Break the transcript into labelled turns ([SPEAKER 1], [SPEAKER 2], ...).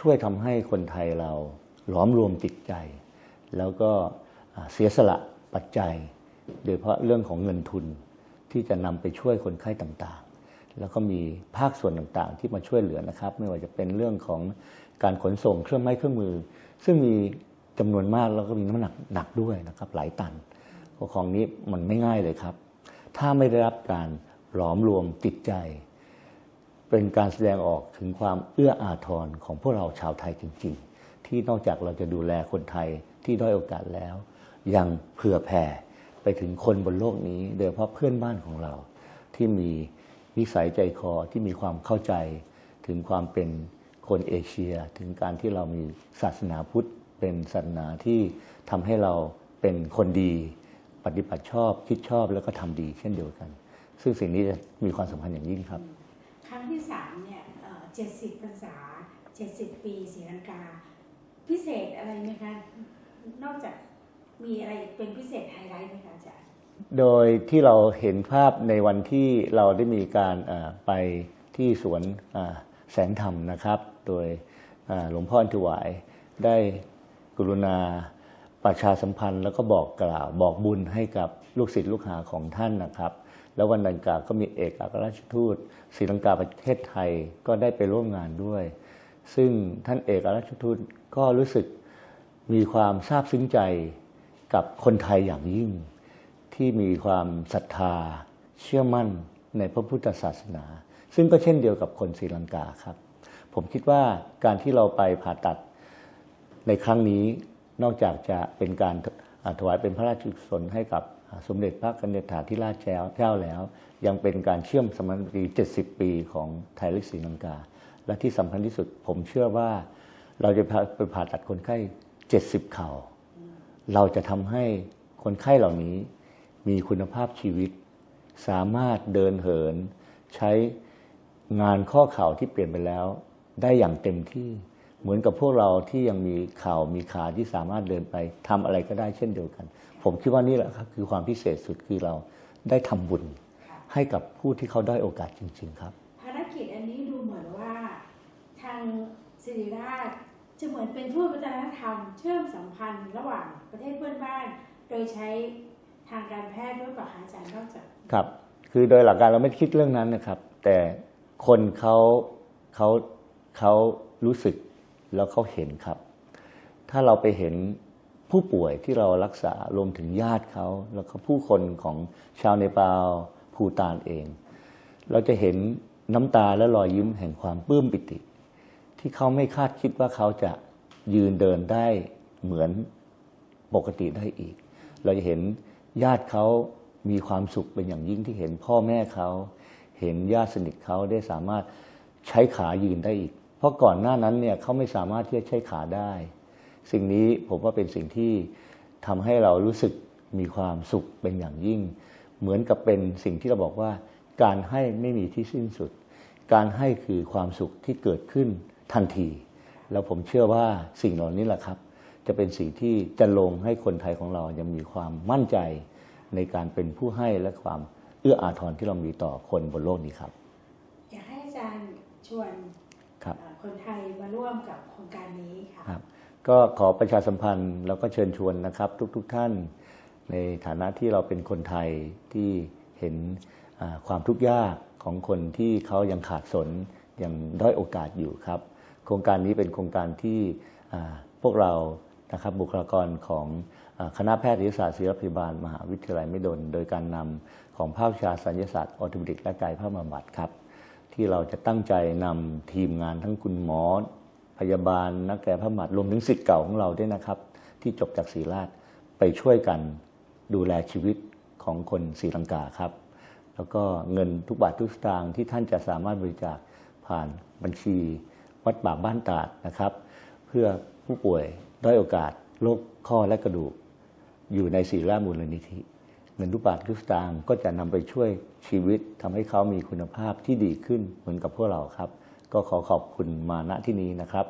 [SPEAKER 1] ช่วยทำให้คนไทยเราหลอมรวมจิตใจ แล้วก็เสียสละปัจจัย โดยเฉพาะเรื่องของเงินทุนที่จะนำไปช่วยคนไข้ต่างๆ แล้วก็มีภาคส่วนต่างๆ ที่มาช่วยเหลือนะครับ ไม่ว่าจะเป็นเรื่องของการขนส่งเครื่องไม้เครื่องมือ ซึ่งมีจำนวนมากแล้วก็มีน้ำหนักหนักด้วยนะครับ หลายตันของนี้มันไม่ง่ายเลยครับ ถ้าไม่ได้รับการหลอมรวมจิตใจ เป็นการแสดงออกถึงความเอื้ออาทรของพวกเราชาวไทยจริง ๆ ที่นอกจากเราจะดูแลคนไทยที่ด้อยโอกาสแล้ว ยังเผื่อแผ่ไปถึงคนบนโลกนี้ โดยเฉพาะเพื่อนบ้านของเรา ที่มีนิสัยใจคอที่มีความเข้าใจ ถึงความเป็นคนเอเชีย ถึงการที่เรามีศาสนาพุทธ เป็นศาสนาที่ทำให้เราเป็นคนดี ปฏิบัติชอบคิดชอบแล้วก็ทำดีเช่นเดียวกัน ซึ่งสิ่งนี้จะมีความสำคัญอย่างยิ่งครับ
[SPEAKER 2] ครั้งที่สามเนี่ยเจ็ดสิบพรรษาเจ็ดสิบปีศรีลังกา พิเศษอะไรไหมคะ นอกจากมีอะไรเป็นพิเศษไฮไลท์ไหมคะอาจารย์
[SPEAKER 1] โดยที่เราเห็นภาพในวันที่เราได้มีการไปที่สวนแสงธรรมนะครับ โดยหลวงพ่ออนถวายได้กรุณาประชาสัมพันธ์ แล้วก็บอกกล่าวบอกบุญให้กับลูกศิษย์ลูกหาของท่านนะครับ แล้ววันดังกล่าวก็มีเอกอัครราชทูตศรีลังกาประเทศไทยก็ได้ไปร่วมงานด้วย ซึ่งท่านเอกอัครราชทูตก็รู้สึกมีความซาบซึ้งใจกับคนไทยอย่างยิ่ง ที่มีความศรัทธา เชื่อมั่นในพระพุทธศาสนา ซึ่งก็เช่นเดียวกับคนศรีลังกาครับ ผมคิดว่าการที่เราไปผ่าตัดในครั้งนี้นอกจากจะเป็นการถวายเป็นพระราชกุศลให้กับ สมเด็จพระกนิษฐาธิราชเจ้าแล้ว ยังเป็นการเชื่อมสมานตรี70 ปีของไทยและศรีลังกา และที่สำคัญที่สุดผมเชื่อว่า เราจะไปผ่าตัดคนไข้ 70 เข่า เราจะทำให้คนไข้เหล่านี้มีคุณภาพชีวิต สามารถเดินเหิน ใช้งานข้อเข่าที่เปลี่ยนไปแล้ว ได้อย่างเต็มที่ เหมือนกับพวกเราที่ยังมีเข่ามีขาที่สามารถเดินไปทำอะไรก็ได้เช่นเดียวกัน ผมคิดว่านี่แหละครับคือความพิเศษสุดคือเราได้ทำบุญ
[SPEAKER 2] ค่ะ
[SPEAKER 1] ให้กับผู้ที่เขาได้อยโอกาสจริง ๆ ครับ
[SPEAKER 2] ภารกิจอันนี้ดูเหมือนว่าทางศิริราชจะเหมือนเป็นทูตวัฒนธรรม เชื่อมสัมพันธ์ระหว่างประเทศเพื่อนบ้าน โดยใช้ทางการแพทย์ด้วยกับอาจารย์นอกจาก
[SPEAKER 1] ครับ คือโดยหลักการเราไม่คิดเรื่องนั้นนะครับ แต่คนเขาเขาเขารู้สึก แล้วเขาเห็นครับ ถ้าเราไปเห็นผู้ป่วยที่เรารักษารวมถึงญาติเขาแล้วก็ผู้คนของชาวเนปาลภูตานเอง เราจะเห็นน้ำตาและรอยยิ้มแห่งความปลื้มปิติ ที่เขาไม่คาดคิดว่าเขาจะยืนเดินได้เหมือนปกติได้อีก เราจะเห็นญาติเขามีความสุขเป็นอย่างยิ่งที่เห็นพ่อแม่เขา เห็นญาติสนิทเขาได้สามารถใช้ขายืนได้อีก เพราะก่อนหน้านั้นเนี่ยเขาไม่สามารถที่จะใช้ขาได้ สิ่งนี้ผมว่าเป็นสิ่งที่ทำให้เรารู้สึกมีความสุขเป็นอย่างยิ่ง เหมือนกับเป็นสิ่งที่เราบอกว่า การให้ไม่มีที่สิ้นสุด การให้คือความสุขที่เกิดขึ้นทันที แล้วผมเชื่อว่าสิ่งเหล่านี้แหละครับ จะเป็นสิ่งที่จะลงให้คนไทยของเรายังมีความมั่นใจในการเป็นผู้ให้และความเอื้ออาทรที่เรามีต่อคนบนโลกนี้ครับ
[SPEAKER 2] อยากให้อาจารย์ชวน
[SPEAKER 1] ครับ
[SPEAKER 2] เอ่อคนไทยมาร่วมกับโครงการนี้ค่ะ
[SPEAKER 1] ครับก็ขอประชาสัมพันธ์แล้วก็เชิญชวนนะครับ ทุกๆทท่าน ในฐานะที่เราเป็นคนไทยที่เห็นอ่าความทุกข์ยากของคนที่เขายังขาดสนยังด้อยโอกาสอยู่ครับ โครงการนี้เป็นโครงการที่อ่าพวกเรานะครับบุคลากรของอาคณะแพทยศาสตร์ศิริราชพยาบาล มหาวิทยาลัยไม่ดลโดยการนำของภาควิชาสัญญาศาสตร์ออร์โทปิดิกและกายภาพบำบัดครับ ที่เราจะตั้งใจนำทีมงานทั้งคุณหมอ พยาบาล นักแก่พระหมัดรวมถึงสิทธิ์เก่าของเราด้วยนะครับ ที่จบจากศรีราชไปช่วยกันดูแลชีวิตของคนศรีลังกาครับ แล้วก็เงินทุกบาททุกสตางค์ที่ท่านจะสามารถบริจาคผ่านบัญชี วัดป่าบ้านตาดนะครับ เพื่อผู้ป่วยด้อยโอกาสโรคข้อและกระดูก อยู่ในศริราชมูลนิธิ เงินทุกบาททุกสตางค์ก็จะนำไปช่วยชีวิตทำให้เขามีคุณภาพที่ดีขึ้นเหมือนกับพวกเราครับ ก็ขอขอบคุณมาณที่นี้นะครับ